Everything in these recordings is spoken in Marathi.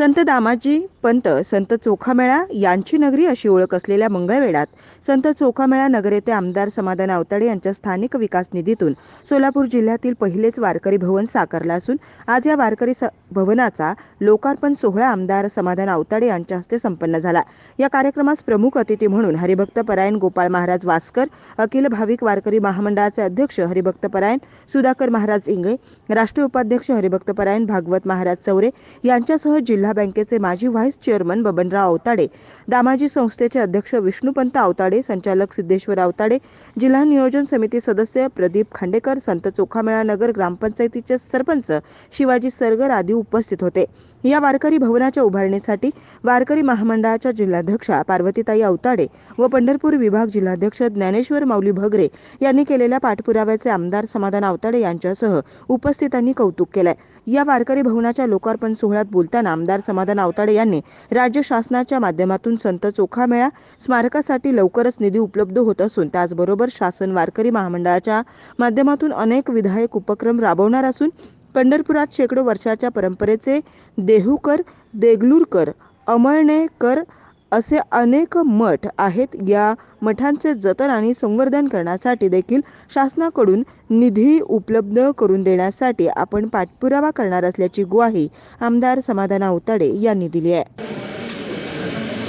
संत दामाजी पंत संत चोखामेळा यांची नगरी अशी ओळख असलेल्या मंगळवेढात संत चोखामेळा नगर येथे आमदार समाधान आवताडे यांच्या स्थानिक विकास निधीतून सोलापूर जिल्ह्यातील पहिलेच वारकरी भवन साकारलं असून आज या वारकरी स- भवनाचा लोकार्पण सोहळा आमदार समाधान आवताडे यांच्या हस्ते संपन्न झाला. या कार्यक्रमास प्रमुख अतिथी म्हणून हरिभक्त परायण गोपाळ महाराज वास्कर अखिल भाविक वारकरी महामंडळाचे अध्यक्ष हरिभक्त परायण सुधाकर महाराज इंगळे राष्ट्रीय उपाध्यक्ष हरिभक्त परायण भागवत महाराज चौरे यांच्यासह जिल्हा बँकेचे माजी व्हाईस चेअरमन बबनराव आवताडे दामाजी संस्थेचे अध्यक्ष विष्णुपंत आवताडे संचालक सिद्धेश्वर आवताडे जिल्हा नियोजन समिती सदस्य प्रदीप खांडेकर संत चोखामेळा नगर ग्रामपंचायतीचे सरपंच शिवाजी सरगर आदी उपस्थित होते. या वारकरी भवनाच्या उभारणीसाठी वारकरी महामंडळाच्या जिल्हाध्यक्षा पार्वतीताई आवताडे व पंढरपूर विभाग जिल्हाध्यक्ष ज्ञानेश्वर माऊली भगरे यांनी केलेल्या पाठपुराव्याचे आमदार समाधान आवताडे यांच्यासह उपस्थितांनी कौतुक केलंय. या वारकरी भवनाच्या लोकार्पण सोहळ्यात बोलताना आमदार समाधान आवताडे यांनी राज्य शासनाच्या माध्यमातून संत चोखामेळा स्मारकासाठी लवकरच निधी उपलब्ध होत असून त्याचबरोबर शासन वारकरी महामंडळाच्या माध्यमातून अनेक विधायक उपक्रम राबवणार असून पंढरपुरात शेकडो वर्षाच्या परंपरेचे देहूकर देगलूरकर अमळनेकर असे अनेक मठ आहेत. या मठांचे जतन आणि संवर्धन करण्यासाठी देखील शासनाकडून निधी उपलब्ध करून देण्यासाठी आपण पाठपुरावा करणार असल्याची ग्वाही आमदार समाधान आवताडे यांनी दिली आहे.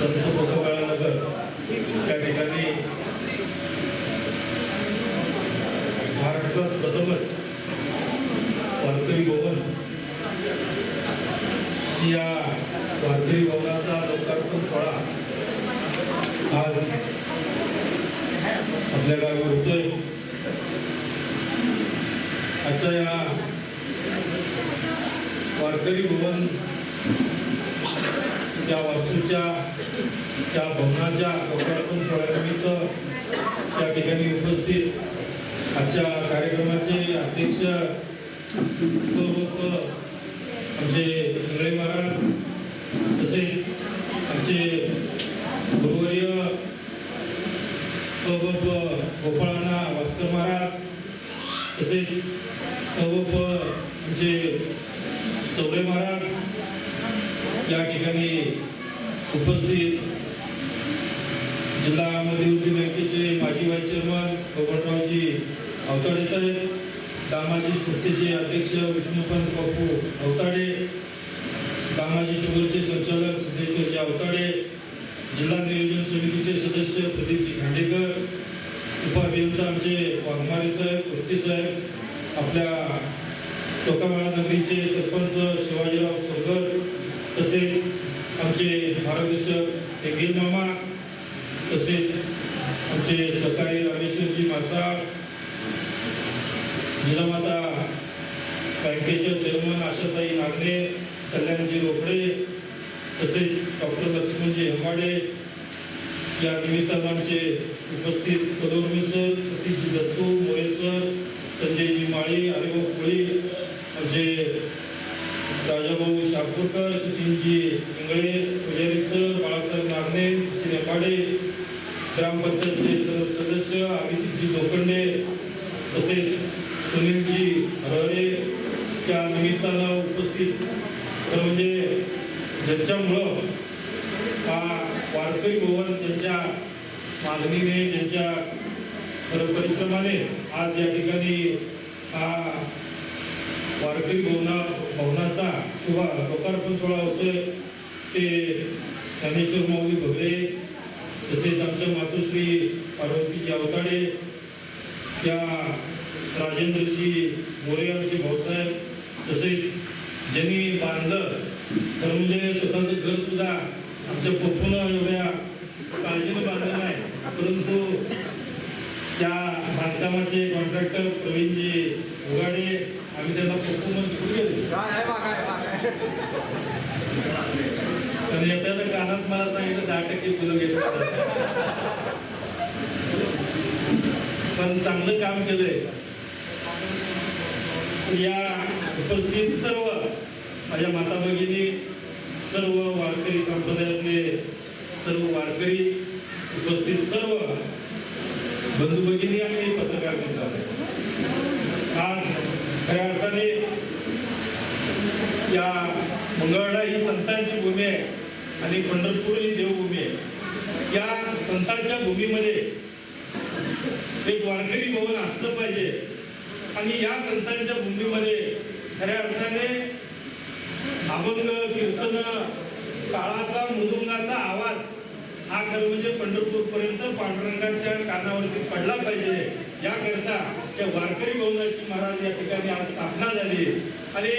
या नगर त्या ठिकाणी महाराष्ट्रात प्रथमच वारकरी भवन या वारकरी भवनाचा लोकार्पण सोहळा आज आपल्या गावी होतोय आजच्या या वारकरी भवन त्या वास्तूच्या त्या भवनाच्या लोकार्पण सोहळ्यानिमित्त त्या ठिकाणी उपस्थित आजच्या कार्यक्रमाचे अध्यक्ष आमचे इंगळे महाराज तसेच आमचे गुरुवर्य उपभोक्त गोपाळांना भास्कर महाराज तसेच उपभोक्त आमचे चौरे महाराज या ठिकाणी उपस्थित जिल्हा मध्यवर्ती बँकेचे माजी व्हाईस चेअरमन बबनरावजी अवताडे साहेब दामाजी संस्थेचे अध्यक्ष विष्णुपंत बापू अवताडे दामाजी शुगरचे संचालक सिद्धेश्वरजी अवताडे जिल्हा नियोजन समितीचे सदस्य प्रदीपजी खांडेकर उपाभियंता आमचे वाघमारे साहेब कुस्ती साहेब आपल्या चोकामाळा नगरीचे सरपंच शिवाजीराव सरगर तसेच आमचे मार्गदर्शक हेगीर मामा तसेच आमचे सकाळी रामेश्वरजी मासा जिजामाता बँकेचे चेअरमन आशाताई नागणे कल्याणजी रोकडे तसेच डॉक्टर लक्ष्मणजी हेमाडे या निमित्तानं आमचे उपस्थित कदोर्मी सर सतीश दत्तू मोरे सर संजयजी माळी हरिभाऊ कोळी आमचे राजाभाऊ शापूरकर सचिनजी इंगळे पुजारी सर बाळासाहेब नागणे सचिन एपाडे ग्रामपंचायतचे सर्व सदस्य अभिजितजी लोखंडे तसेच सुनीलजी हरळे त्या निमित्तानं उपस्थित. तर म्हणजे ज्यांच्यामुळं हा वारकरी भवन त्यांच्या मागणीने त्यांच्या परिश्रमाने आज या ठिकाणी हा वारकरी भवना भवनाचा शुभा लोकार्पण सोहळा होतोय. ते ज्ञानेश्वर माऊली भगरे तसेच आमच्या मातोश्री पार्वतीजी अवताडे त्या राजेंद्रजी मोरेगावचे भाऊसाहेब तसेच ज्यांनी बांधलं तर म्हणजे स्वतःचं घरसुद्धा आमच्या पप्पून एवढ्या काळजीनं बांधलं नाही परंतु त्या बांधकामाचे कॉन्ट्रॅक्टर प्रवीणजी उगाडे आम्ही त्यांना गेलो आणि त्याच्या कानात मला सांगितलं दहा टक्के फुलं घेतलं पण चांगलं काम केलंय. या उपस्थित सर्व माझ्या माता भगिनी सर्व वारकरी संप्रदायातले सर्व उपस्थित सर्व बंधू भगिनी आणि पत्रकार मित्र आज खऱ्या अर्थाने या मंगळवाडा ही संतांची भूमी आहे आणि पंढरपूर ही देवभूमी आहे. या संतांच्या भूमीमध्ये एक वारकरी भवन असलं पाहिजे आणि या संतांच्या भूमीमध्ये खऱ्या अर्थाने अभंग कीर्तन काळाचा मृदुंगाचा आवाज हा खरं म्हणजे पंढरपूर पर्यंत पांडुरंगाच्या कानावरती पडला पाहिजे. याकरता त्या वारकरी भवनाची महाराज या ठिकाणी आज स्थापना झाली. आणि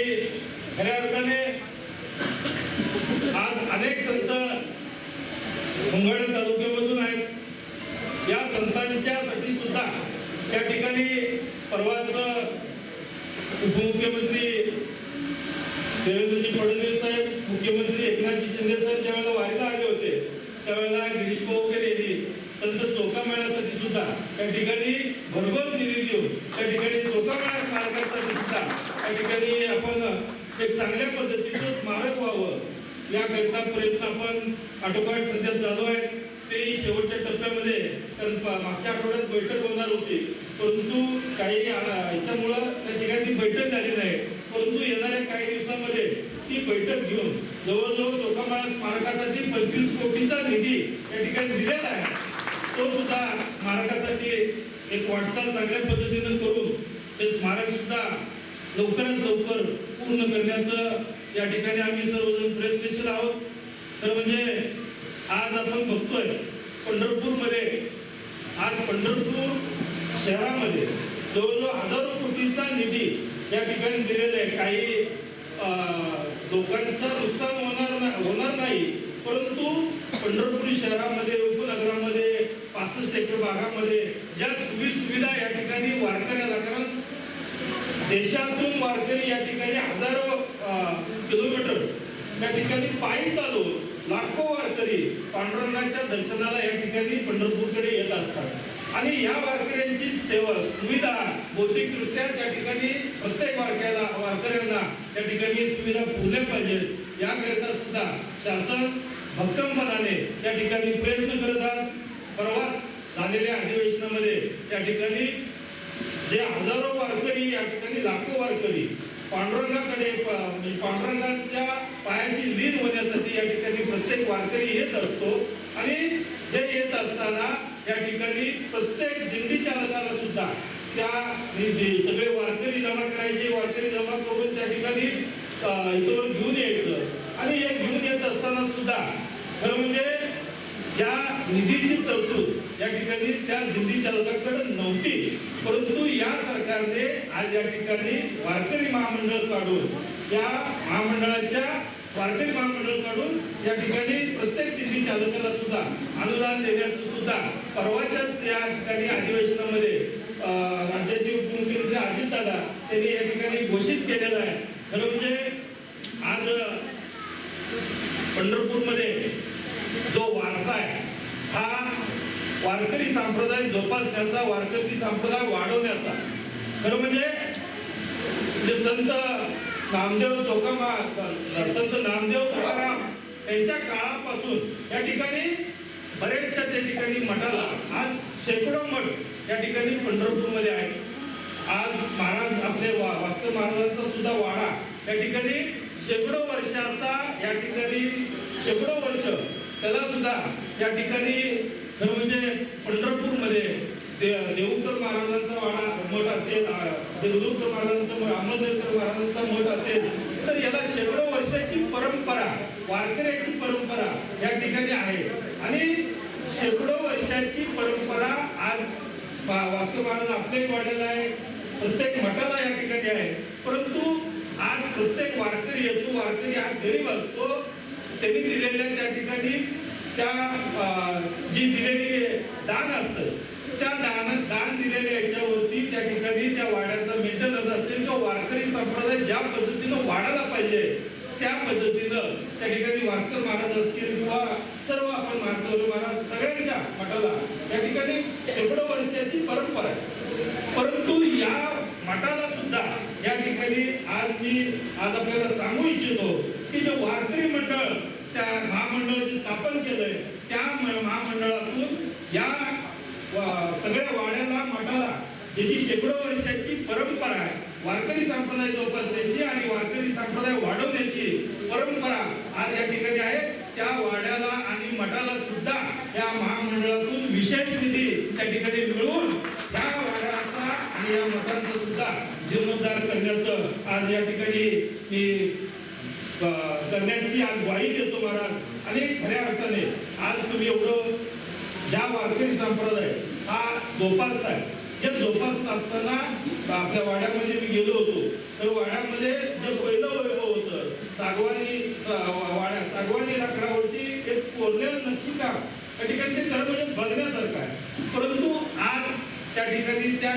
खऱ्या अर्थाने आज अनेक संत मंगळ तालुक्यामधून आहेत. या संतांच्यासाठी सुद्धा त्या ठिकाणी परवाच उपमुख्यमंत्री देवेंद्रजी फडणवीस साहेब मुख्यमंत्री एकनाथजी शिंदे साहेब ज्यावेळेला वारीला त्यावेळेला गिरीश भाऊ वगैरे यांनी संत चोकामेळ्यासाठी सुद्धा त्या ठिकाणी भरघोस निधी देऊन त्या ठिकाणी चोकामेळा स्मारकासाठी सुद्धा त्या ठिकाणी आपण एक चांगल्या पद्धतीचं स्मारक व्हावं याकरिता प्रयत्न आपण आटोकाट सध्या चालू आहेत. तेही शेवटच्या टप्प्यामध्ये कारण मागच्या आठवड्यात बैठक होणार होती. परंतु काही याच्यामुळं त्या ठिकाणी बैठक झाली नाही. परंतु येणाऱ्या काही दिवसामध्ये ती बैठक घेऊन जवळजवळ चोखामाळा स्मारकासाठी पंचवीस कोटीचा निधी या ठिकाणी दिलेला आहे. तो सुद्धा स्मारकासाठी एक वाटचाल चांगल्या पद्धतीनं करून ते स्मारक सुद्धा लवकरात लवकर पूर्ण करण्याचं या ठिकाणी आम्ही सर्वजण प्रयत्नशील आहोत. तर म्हणजे आज आपण बघतोय पंढरपूरमध्ये आज पंढरपूर शहरामध्ये जवळजवळ हजारो कोटींचा निधी या ठिकाणी दिलेला आहे. काही लोकांचं नुकसान होणार नाही होणार नाही. परंतु पंढरपूर शहरामध्ये उपनगरामध्ये पासष्ट एकर भागामध्ये ज्या सुविधा या ठिकाणी वारकऱ्याला कारण देशातून वारकरी या ठिकाणी हजारो किलोमीटर त्या ठिकाणी पायी चालू लाखो वारकरी पांडुरंगाच्या दर्शनाला या ठिकाणी पंढरपूरकडे येत असतात. आणि या वारकऱ्यांची सेवा सुविधा भौतिकदृष्ट्या त्या ठिकाणी प्रत्येक वारक्याला वारकऱ्यांना त्या ठिकाणी सुविधा पुरल्या पाहिजेत. याकरिता सुद्धा शासन भक्कमपणाने त्या ठिकाणी प्रयत्न करत आहात परवाच झालेल्या अधिवेशनामध्ये त्या ठिकाणी जे हजारो वारकरी या ठिकाणी लाखो वारकरी पांडुरंगाकडे म्हणजे पांडुरंगाच्या पायाची लीन होण्यासाठी या ठिकाणी प्रत्येक वारकरी येत असतो. आणि हे येत असताना या ठिकाणी प्रत्येक दिंडी चालकाला सुद्धा त्या सगळे वारकरी जमा करायचे वारकरी जमा करून त्या ठिकाणी अं, इथवर घेऊन यायचं. आणि हे घेऊन येत असताना सुद्धा खरं म्हणजे या निधीची तरतूद या ठिकाणी त्या दिंडी चालकाकडे नव्हती. परंतु या सरकारने आज या ठिकाणी वारकरी महामंडळ काढून या महामंडळाच्या वारकरी महामंडळ काढून या ठिकाणी प्रत्येक दिंडी चालकाला सुद्धा अनुदान देण्याचं सुद्धा परवाच्याच या ठिकाणी अधिवेशनामध्ये राज्याचे उपमुख्यमंत्री अजितदादा त्यांनी या ठिकाणी घोषित केलेलं आहे. खरं म्हणजे आज पंढरपूरमध्ये जो वारसा आहे हा वारकरी संप्रदाय जोपासण्याचा वारकरी संप्रदाय वाढवण्याचा. खरं म्हणजे जे संत नामदेव चोकामा संत नामदेव तुकाराम यांच्या काळापासून या ठिकाणी बरेचशा त्या ठिकाणी मठाला आज शेकडो मठ या ठिकाणी पंढरपूरमध्ये आहे. आज महाराज आपले वा- वास्तव महाराजांचा सुद्धा वाडा या ठिकाणी शेकडो वर्षाचा या ठिकाणी शेकडो वर्ष त्याला सुद्धा या ठिकाणी खरं म्हणजे पंढरपूरमध्ये दे- देऊकर महाराजांचा वाडा मठ असेल अ, देवदूकर महाराजांचा मठ, अहमदनगर महाराजांचा मठ असेल तर याला शेकडो वर्षाची परंपरा वारकऱ्याची परंपरा या ठिकाणी आहे. आणि शेकडो वर्षाची परंपरा आज वास्तुमान आपल्याही वाढलेला आहे. प्रत्येक मठाला या ठिकाणी आहे. परंतु आज प्रत्येक वारकरी येतो वारकरी हा गरीब असतो. त्यांनी दिलेल्या त्या ठिकाणी त्या अं, जी दिलेली दान असतं त्या दान दान दिलेल्या याच्यावर त्या ठिकाणी त्या वाड्याचं मेंटेनन्स असेल किंवा वारकरी संप्रदाय ज्या पद्धतीनं वाढायला पाहिजे त्या पद्धतीनं त्या ठिकाणी भास्कर महाराज असतील किंवा सर्व आपण महाराज महाराज सगळ्यांच्या मठाला त्या ठिकाणी शेकडो वर्षाची परंपरा आहे. परंतु या मठाला सुद्धा या ठिकाणी आज मी आज आपल्याला सांगू इच्छितो की जे वारकरी मंडळ त्या महामंडळाचे स्थापन केलंय त्या महामंडळातून या सगळ्या वाड्याला मठाला ज्याची शेकडो वर्षाची परंपरा आहे वारकरी संप्रदाय जोपासण्याची आणि वारकरी संप्रदाय वाढवण्याची परंपरा आज या ठिकाणी आहे. त्या वाड्याला आणि मठाला सुद्धा या महामंडळातून विशेष निधी त्या ठिकाणी मिळवून त्या वाड्याचा आणि या मठांचा सुद्धा जीर्णोद्धार करण्याचं आज या ठिकाणी मी करण्याची आज ग्वाही देतो महाराज. आणि खऱ्या अर्थाने आज तुम्ही एवढं ज्या वारकरी संप्रदाय हा जोपासताय हे जोपासत असताना आपल्या वाड्यामध्ये मी गेलो होतो तर वाड्यामध्ये जे पहिलं वैभव होतं सागवानी वाड्या सागवानी लाकडावरती एक कोरलेलं नक्षीकाम. त्या ठिकाणी ते खरं म्हणजे बघण्यासारखं आहे. परंतु आज त्या ठिकाणी त्या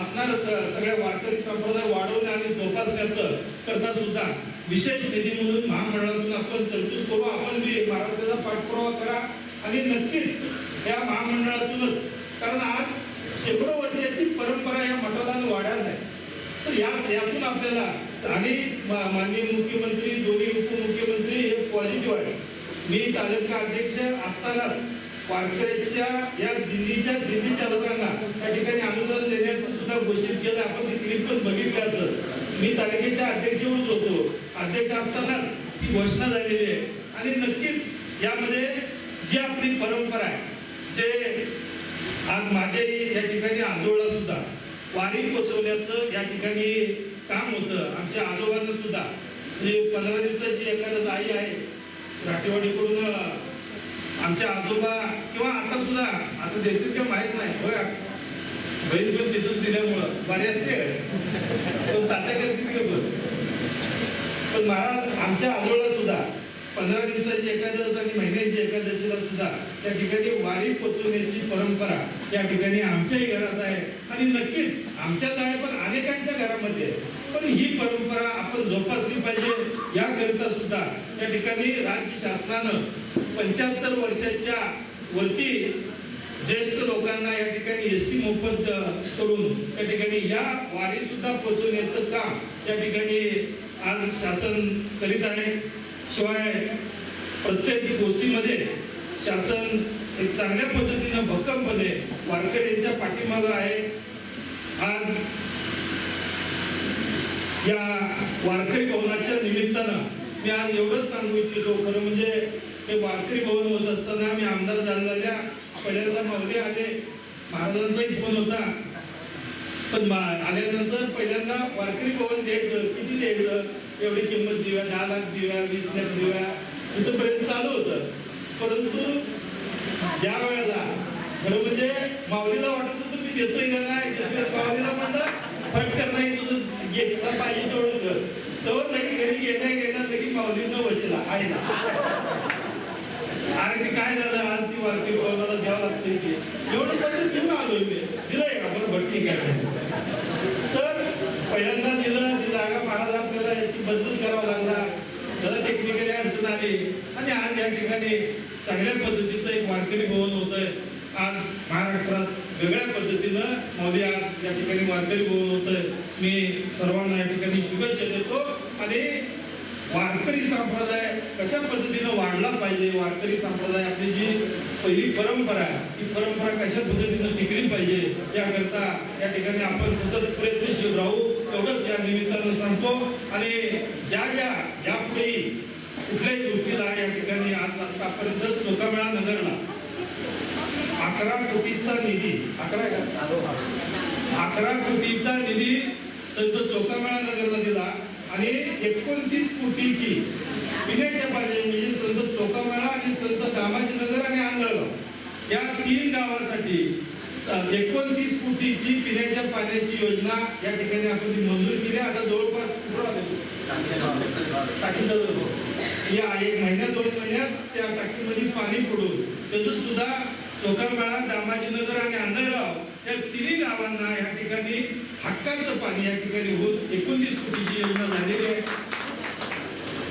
असणारं स- सगळ्या वारकरी संप्रदाय वाढवण्या आणि जोपासण्याचं करता सुद्धा विशेष निधी म्हणून महामंडळातून आपण तरतूद करू. आपण बी महाराष्ट्राचा पाठपुरावा करा. आणि नक्कीच या महामंडळातूनच. कारण आज शेकडो वर्षाची परंपरा या मठाला आणि नाही. तर या यातून आपल्याला आणि माननीय मुख्यमंत्री दोन्ही उपमुख्यमंत्री हे पॉझिटिव्ह आहे. मी तालुका अध्यक्ष असताना वारकऱ्याच्या या दिल्लीच्या दिल्ली चालकांना त्या ठिकाणी अनुदान देण्याचं सुद्धा घोषित केलं. आपण क्लिप पण बघितलं असं मी तालुक्याच्या अध्यक्षवरच होतो. अध्यक्ष असतानाच ती घोषणा झालेली आहे. आणि नक्कीच यामध्ये जी आपली परंपरा आहे जे आज माझ्याही या ठिकाणी आजोळा सुद्धा वारी पोचवण्याचं या ठिकाणी काम होतं. आमच्या आजोबांना सुद्धा. म्हणजे पंधरा दिवसाची एखादं आई आहे राठेवाडीकडून आमच्या आजोबा किंवा आता सुद्धा आता देतील का माहीत नाही. होय बहीण पण तिथून दिल्यामुळं. बरे असते पण तात्या करतील पण? पण महाराज आमच्या आजोळा सुद्धा पंधरा दिवसाची एकादश आणि महिन्याची एकादशीला सुद्धा त्या ठिकाणी वारी पोचवण्याची परंपरा या ठिकाणी आमच्याही घरात आहे. आणि नक्कीच आमच्याच आहे पण अनेकांच्या घरामध्ये पण ही परंपरा आपण जोपासली पाहिजे याकरिता सुद्धा त्या ठिकाणी राज्य शासनानं पंच्याहत्तर वर्षाच्या वरती ज्येष्ठ लोकांना या ठिकाणी एस टी मोफत करून त्या ठिकाणी या वारी सुद्धा पोचवण्याचं काम या ठिकाणी आज शासन करीत आहे. शिवाय प्रत्येक गोष्टीमध्ये शासन एक चांगल्या पद्धतीनं भक्कमपणे वारकऱ्यांच्या पाठीमागं आहे. आज या वारकरी भवनाच्या निमित्तानं मी आज एवढंच सांगू इच्छितो. खरं म्हणजे हे वारकरी भवन होत असताना मी आमदार झालेल्या पहिल्यांदा मावले आले. महाराजांचाही फोन होता. पण आल्यानंतर पहिल्यांदा वारकरी भवन द्यायचं किती द्यायचं एवढी किंमत देऊया दहा लाख देऊया वीस लाख देऊया इथपर्यंत चालू होतं. परंतु ज्या वेळेला खरं म्हणजे माऊलीला वाटत होतं मी देतोय का नाही? माऊलीला म्हणलं फटकर नाही तुझं घेतलं पाहिजे तेवढं कर. तर नाही घरी गेल्या गेल्या तरी माऊलीनं बसला आहे ना अरे ते काय झालं? आरती ती कोणाला द्यावं लागते ते. एवढं पैसे घेऊन आलोय मी दिलंय आपण भरती काय तर पहिल्यांदा दिलं ती जागा महाराज आपल्याला याची बदलून करावा लागला त्याला टेक्निकली आली आणि आज या ठिकाणी चांगल्या पद्धतीचं एक वारकरी भवन होत आहे आज महाराष्ट्रात वेगळ्या पद्धतीनं मोदी आज या ठिकाणी वारकरी भवन होत आहे मी सर्वांना या ठिकाणी शुभेच्छा देतो. आणि वारकरी संप्रदाय कशा पद्धतीनं वाढला पाहिजे? वारकरी संप्रदाय आपली जी पहिली परंपरा आहे ती परंपरा कशा पद्धतीनं टिकली पाहिजे? याकरता या ठिकाणी आपण सतत प्रयत्नशील राहू. एवढंच या निमित्तानं सांगतो. आणि ज्या ज्या यापुढेही कुठल्याही गोष्टीला या ठिकाणी आज आतापर्यंत चोखामेळा नगरला अकरा कोटीचा निधी अकरा? अकरा कोटीचा निधी संत चोखामेळा नगरला दिला आणि एकोणतीस कोटीची पिण्याच्या पाण्याची म्हणजे संत चोकामाळा आणि संत दामाजीनगर आणि आंधळगाव या तीन गावासाठी एकोणतीस कोटीची पिण्याच्या पाण्याची योजना या ठिकाणी आपण मंजूर केली आता जवळपास कुठं? टाकीचं या एक महिन्यात दोन महिन्यात त्या टाकीमध्ये पाणी पडून तसंच सुद्धा चोकामाळा दामाजीनगर आणि आंधळगाव या तिन्ही गावांना या ठिकाणी हक्काचं पाणी या ठिकाणी होत एकोणतीस कोटीची योजना झालेली आहे.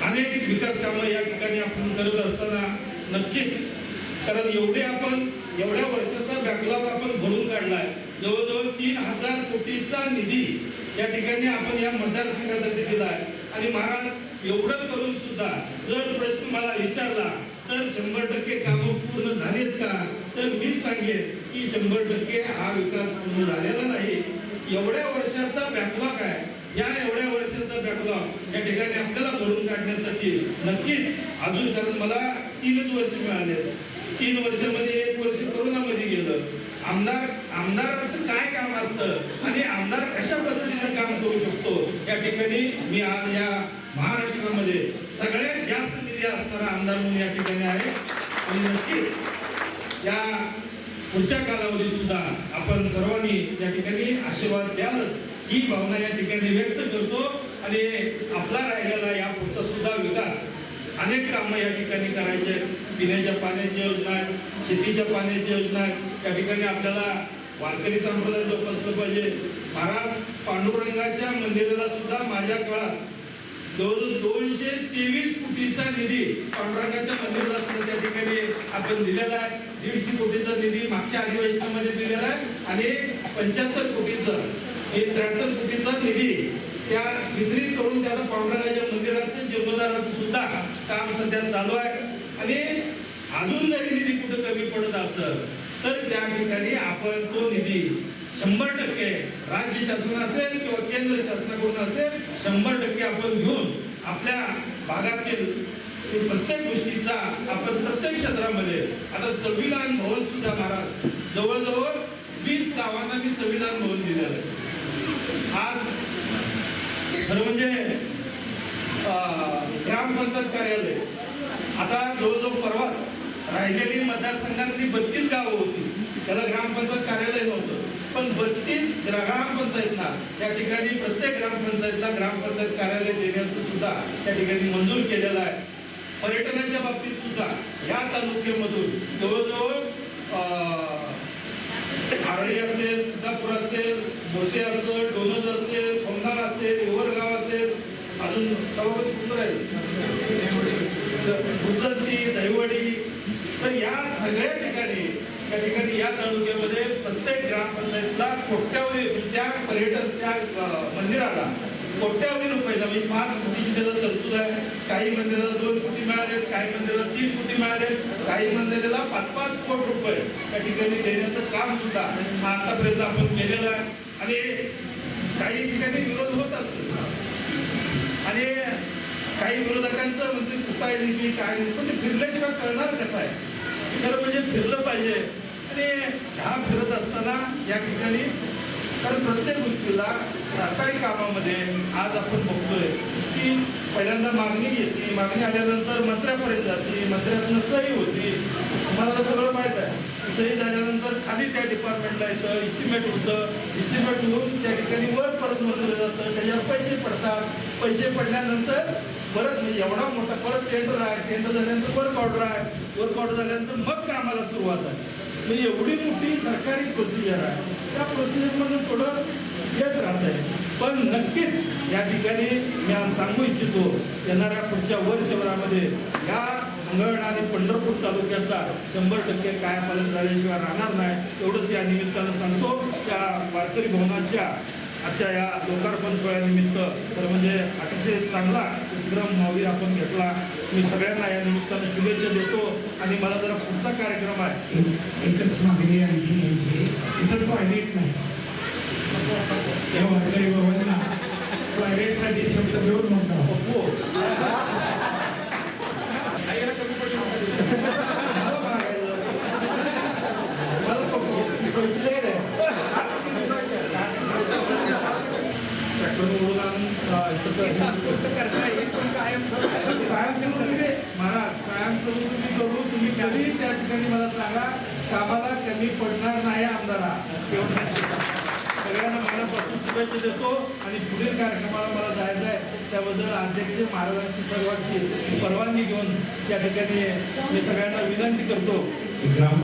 अनेक विकास कामं या ठिकाणी आपण करत असताना नक्कीच कारण एवढे आपण एवढ्या वर्षाचा बॅकलॉग आपण भरून काढलाय. जवळजवळ तीन हजार कोटीचा निधी या ठिकाणी आपण या मतदारसंघासाठी दिलाय. आणि महाराज एवढं करून सुद्धा जर प्रश्न मला विचारला तर शंभर टक्के कामं पूर्ण झालेत का? तर मी सांगेन की शंभर टक्के हा विकास पूर्ण झालेला नाही. एवढ्या वर्षाचा बॅकलॉग आहे. या एवढ्या वर्षाचा बॅकलॉग या ठिकाणी आपल्याला भरून काढण्यासाठी नक्कीच अजून कारण मला तीनच वर्ष मिळाले तीन वर्षामध्ये एक वर्ष कोरोनामध्ये गेलं. आमदार आमदारांचं काय काम असतं आणि आमदार कशा पद्धतीने काम करू शकतो? या ठिकाणी मी आज या महाराष्ट्रामध्ये सगळ्यात जास्त निधी असणारा आमदार म्हणून या ठिकाणी आहे. आणि नक्कीच या पुढच्या कालावधीत सुद्धा आपण सर्वांनी या ठिकाणी आशीर्वाद द्याल ही भावना या ठिकाणी व्यक्त करतो. आणि आपला राहिलेला या पुढचा सुद्धा विकास अनेक कामं या ठिकाणी करायचे आहेत. पिण्याच्या पाण्याची योजना आहे शेतीच्या पाण्याची योजना आहे. त्या ठिकाणी आपल्याला वारकरी संप्रदाय जोपासलं पाहिजे. महाराज पांडुरंगाच्या मंदिराला सुद्धा माझ्या काळात जवळजवळ दोनशे तेवीस कोटीचा निधी पांडुरंगाच्या मंदिराला सुद्धा त्या ठिकाणी आपण दिलेला आहे. दीडशे कोटीचा निधी मागच्या अधिवेशनामध्ये दिलेला आहे. आणि पंच्याहत्तर कोटीचा हे त्र्याहत्तर कोटीचा निधी त्या वितरित करून त्याला पांडुरंगाच्या मंदिराचं जीर्णोद्धाराचं सुद्धा काम सध्या चालू आहे. आणि अजून जरी निधी कुठं कमी पडत असेल तर त्या ठिकाणी आपण तो निधी शंभर टक्के राज्य शासन असेल किंवा केंद्र शासनाकडून असेल शंभर टक्के आपण घेऊन आपल्या भागातील प्रत्येक गोष्टीचा आपण प्रत्येक क्षेत्रामध्ये आता संविधान भवन सुद्धा महाराज जवळजवळ वीस गावांना मी संविधान भवन दिलेलं आहे. आज खरं म्हणजे ग्रामपंचायत कार्यालय आता जवळजवळ परवा राहिलेली मतदारसंघातली बत्तीस गावं होती. त्याला ग्रामपंचायत कार्यालय नव्हतं. पण बत्तीस ग्रामपंचायतला त्या ठिकाणी प्रत्येक ग्रामपंचायतला ग्रामपंचायत कार्यालय देण्याचं सुद्धा त्या ठिकाणी मंजूर केलेलं आहे. पर्यटनाच्या बाबतीत सुद्धा या तालुक्यामधून जवळजवळ आरळी असेल सिद्धापूर असेल भोसे असेल डोनज असेल खोमनार असेल हिवरगाव असेल अजून सभापती कुठं राहील? गुजरती दहिवडी. तर या सगळ्या ठिकाणी त्या ठिकाणी या तालुक्यामध्ये प्रत्येक ग्रामपंचायतला कोट्यावधी त्या पर्यटन त्या मंदिराला कोट्यावधी रुपयाचा म्हणजे पाच कोटीची त्याला तरतूद आहे. काही मंदिराला दोन कोटी मिळाले काही मंदिराला तीन कोटी मिळाले काही मंदिराला पाच पाच कोटी रुपये त्या ठिकाणी देण्याचं काम सुद्धा हा आतापर्यंत आपण केलेलं आहे. आणि काही ठिकाणी विरोध आणि काही विरोधकांचं म्हणजे उपाय निधी काय नाही पण ते फिरल्याशिवाय कळणार कसं आहे? खरं म्हणजे फिरलं पाहिजे. आणि हा फिरत असताना या ठिकाणी कारण प्रत्येक गोष्टीला सरकारी कामामध्ये आज आपण बघतोय की पहिल्यांदा मागणी घेतली. मागणी आल्यानंतर मंत्र्यापर्यंत जाते. मंत्र्यातनं सही होती. तुम्हाला सगळं माहीत आहे. सही झाल्यानंतर खाली त्या डिपार्टमेंटला येतं इस्टिमेट होतं. इस्टिमेट होऊन त्या ठिकाणी वर परत मोजलं जातं. त्याच्यावर पैसे पडतात. पैसे पडल्यानंतर परत म्हणजे एवढा मोठा परत टेंडर आहे. टेंडर झाल्यानंतर वर्क ऑर्डर आहे. वर्क ऑर्डर झाल्यानंतर मग कामाला सुरुवात आहे. म्हणजे एवढी मोठी सरकारी प्रोसिजर आहे. त्या प्रोसिजरमधून थोडं येत राहत आहे पण नक्कीच या ठिकाणी मी आज सांगू इच्छितो येणाऱ्या पुढच्या वर्षभरामध्ये या मंगळ आणि पंढरपूर तालुक्याचा शंभर टक्के कायापालन झाल्याशिवाय राहणार नाही. एवढंच या निमित्तानं सांगतो त्या वारकरी भवनाच्या आजच्या या लोकार्पण सोहळ्यानिमित्त. तर म्हणजे अतिशय चांगला उपक्रम मावी आपण घेतला. मी सगळ्यांना या निमित्तानं शुभेच्छा देतो आणि मला जरा पुढचा कार्यक्रम आहे. एकच मागणी आणखी घ्यायची. इतर टॉयलेट नाही. त्या वारकरी बाबांना प्रायव्हेटसाठी शब्द देऊन म्हणता महाराज कायम करू तुम्ही करू तुम्ही कधी त्या ठिकाणी मला सांगा कामाला कमी पडणार नाही आमदारा सगळ्यांना शुभेच्छा देतो आणि पुढील कार्यक्रमाला मला जायचं आहे त्याबद्दल अध्यक्ष महाराजांची सर्वांची परवानगी घेऊन त्या ठिकाणी मी सगळ्यांना विनंती करतो. ग्राम